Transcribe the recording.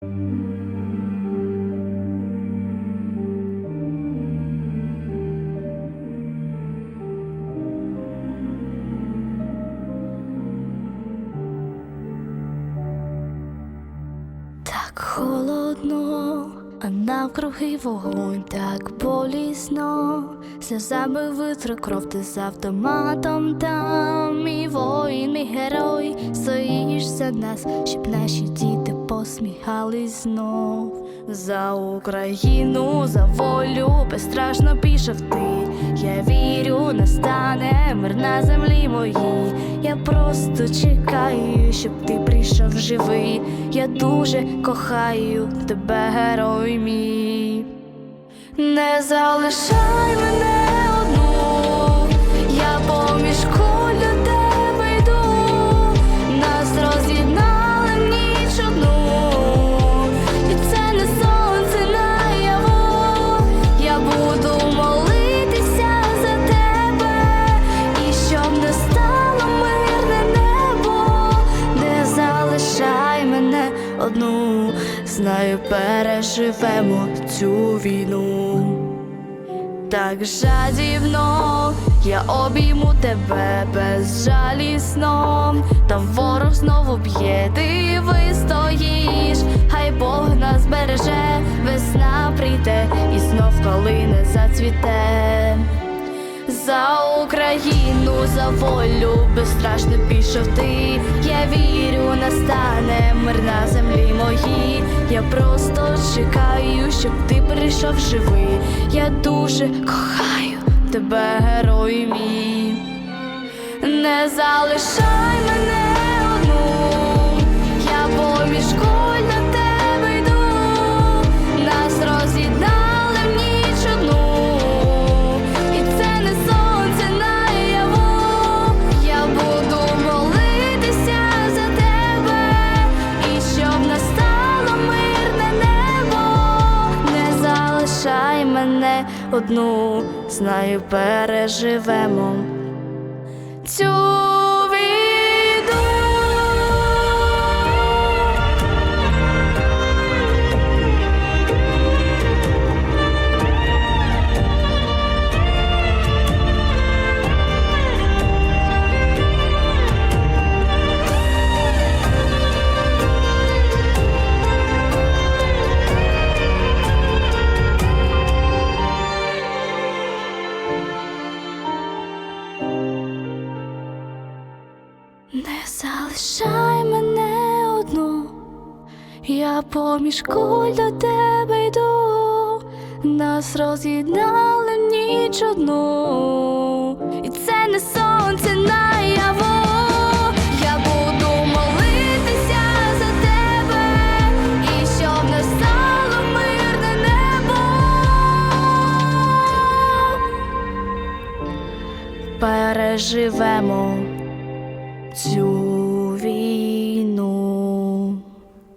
Так холодно, а навкруги вогонь так болісно. Сльозами витру кров ти з автоматом там. Мій воїн, мій герой, стоїш за нас, щоб наші діти посміхались знов. За Україну, за волю безстрашно пішов ти. Я вірю, настане мир на землі моїй. Я просто чекаю, щоб ти прийшов живий. Я дуже кохаю тебе, герой мій. Не залишай мене одну, знаю, переживемо цю війну. Так жадібно я обійму тебе безжалісно, там ворог знову б'є, ти вистоїш, хай Бог нас береже, весна прийде і знов калина зацвіте. За Україну, за волю безстрашно пішов ти. Я вірю, настане мир на землі моїй. Я просто чекаю, щоб ти прийшов живий. Я дуже кохаю тебе, герой мій. Не залишай мене мене одну, знаю, переживемо. Цю залишай мене одну, я поміж куль до тебе йду, нас роз'єднали ніч одну, і це не сонце наяву. Переживемо цю війну.